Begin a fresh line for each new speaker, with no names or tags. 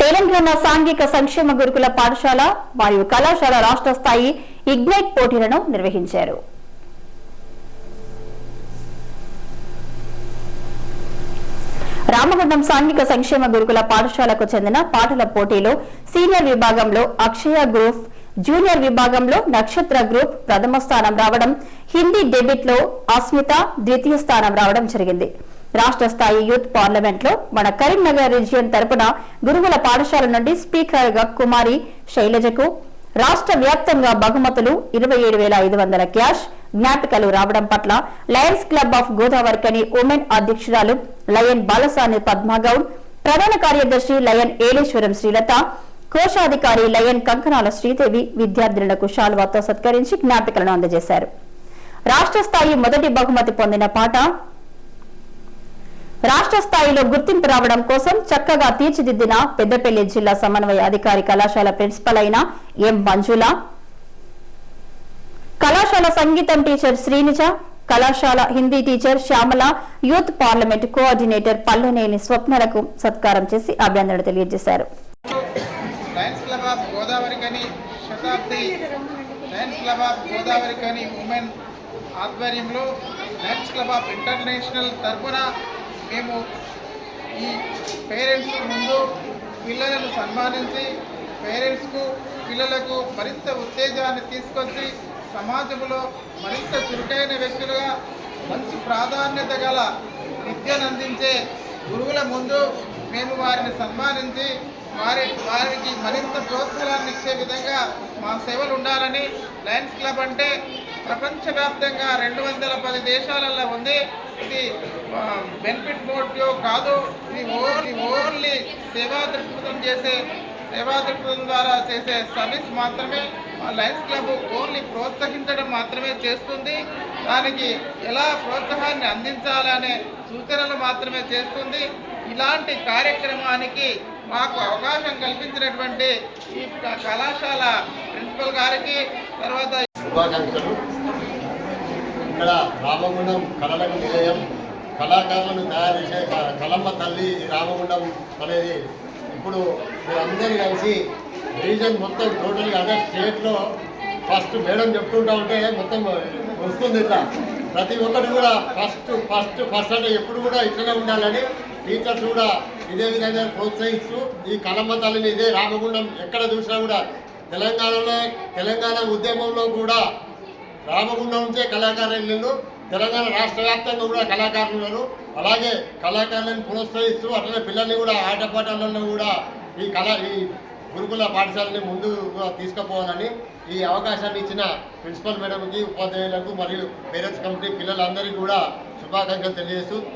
తెలంగాణ సాంఘిక సంక్షేమ గురుకుల పాఠశాల మరియు కళాశాల రాష్ట్ర స్థాయి ఇగ్నైట్ పోటీలను నిర్వహించారు. రామగుండం సాంఘిక సంక్షేమ గురుకుల పాఠశాలకు చెందిన పాటల పోటీలో సీనియర్ విభాగంలో అక్షయ గ్రూప్ జూనియర్ విభాగంలో నక్షత్ర గ్రూప్ ప్రథమ స్థానం రావడం హిందీ డెబిట్లో అస్మిత ద్వితీయ స్థానం రావడం జరిగింది. రాష్ట్ర స్థాయి యూత్ పార్లమెంట్లో మన కరీంనగర్ రీజియన్ తరపున గురువుల పాఠశాల నుండి స్పీకర్గా కుమారి శైలజకు రాష్ట్ర వ్యాప్తంగా బహుమతులు ఇరవై ఏడు వేల ఐదు వందల క్యాష్ జ్ఞాపికలు రావడం పట్ల లయన్స్ క్లబ్ ఆఫ్ గోదావరికని ఉమెన్ అధ్యక్షురాలు లయన్ బాలసాని పద్మగౌడ్ ప్రధాన కార్యదర్శి లయన్ ఏలేశ్వరం శ్రీలత కోశాధికారి లయన్ కంకణాల శ్రీదేవి విద్యార్థినులకు శాల్వాతో సత్కరించి జ్ఞాపికలను అందజేశారు. రాష్ట్ర స్థాయి మొదటి బహుమతి పొందిన పాట రాష్ట్ర స్థాయిలో గుర్తింపు రావడం కోసం చక్కగా తీర్చిదిద్దిన పెద్దపల్లి జిల్లా సమన్వయ అధికారి కళాశాల ప్రిన్సిపల్ అయిన ఎం మంజుల కళాశాల సంగీతం టీచర్ శ్రీనిజ కళాశాల Hindi teacher Shyamala youth parliament coordinator Palleneni స్వప్నలకు సత్కారం చేసి అభినందనలు తెలియజేశారు.
ఆధ్వర్యంలో లయన్స్ క్లబ్ ఆఫ్ ఇంటర్నేషనల్ తరఫున మేము ఈ పేరెంట్స్ ముందు పిల్లలను సన్మానించి పేరెంట్స్కు పిల్లలకు మరింత ఉత్తేజాన్ని తీసుకొచ్చి సమాజంలో మరింత చురుకైన వ్యక్తులుగా మంచి ప్రాధాన్యత గల విద్యను అందించే గురువుల ముందు మేము వారిని సన్మానించి వారి వారికి మరింత ప్రోత్సాహాన్ని ఇచ్చే విధంగా మా సేవలు ఉండాలని లయన్స్ క్లబ్ అంటే ప్రపంచవ్యాప్తంగా రెండు వందల పది దేశాలలో ఉంది. ఇది బెనిఫిట్ మోటివ్ కాదు. ఇది ఓన్లీ ఓన్లీ సేవా దృక్పథం చేసే సేవా దృక్పథం ద్వారా చేసే సర్వీస్ మాత్రమే. మా లయన్స్ క్లబ్ ఓన్లీ ప్రోత్సహించడం మాత్రమే చేస్తుంది. దానికి ఎలా ప్రోత్సాహాన్ని అందించాలనే సూచనలు మాత్రమే చేస్తుంది. ఇలాంటి కార్యక్రమానికి మాకు అవకాశం కల్పించినటువంటి ఈ కళాశాల ప్రిన్సిపల్ గారికి తర్వాత
శుభాకాంక్షలు. ఇక్కడ రామగుండం కళలకు నిలయం. కళాకారులను తయారు చేసే కలమ్మ కళమ్మ తల్లి రామగుండం అనేది ఇప్పుడు మీరందరూ కలిసి రీజన్ మొత్తం టోటల్గా అదే స్టేట్లో ఫస్ట్ మేడం చెప్తుంటా ఉంటే మొత్తం వస్తుంది ఇట్లా. ప్రతి ఒక్కరు కూడా ఫస్ట్ ఫస్ట్ ఫస్ట్ అంటే ఎప్పుడు కూడా ఇట్లనే ఉండాలని టీచర్స్ కూడా ఇదే విధంగా ప్రోత్సహిస్తూ ఈ కలమ్మ తల్లిని ఇదే రామగుండం ఎక్కడ చూసినా కూడా తెలంగాణలో తెలంగాణ ఉద్యమంలో కూడా రామగుండం నుంచే కళాకారులు తెలంగాణ రాష్ట్ర వ్యాప్తంగా కూడా కళాకారులు ఉన్నారు. అలాగే కళాకారులను ప్రోత్సహిస్తూ అట్లనే పిల్లల్ని కూడా ఆటపాటలలో కూడా ఈ కళ ఈ గురుకుల పాఠశాలని ముందు తీసుకుపోవాలని ఈ అవకాశాన్ని ఇచ్చిన ప్రిన్సిపల్ మేడంకి ఉపాధ్యాయులకు మరియు పేరెంట్స్ కమిటీ పిల్లలందరికీ కూడా శుభాకాంక్షలు తెలియజేస్తూ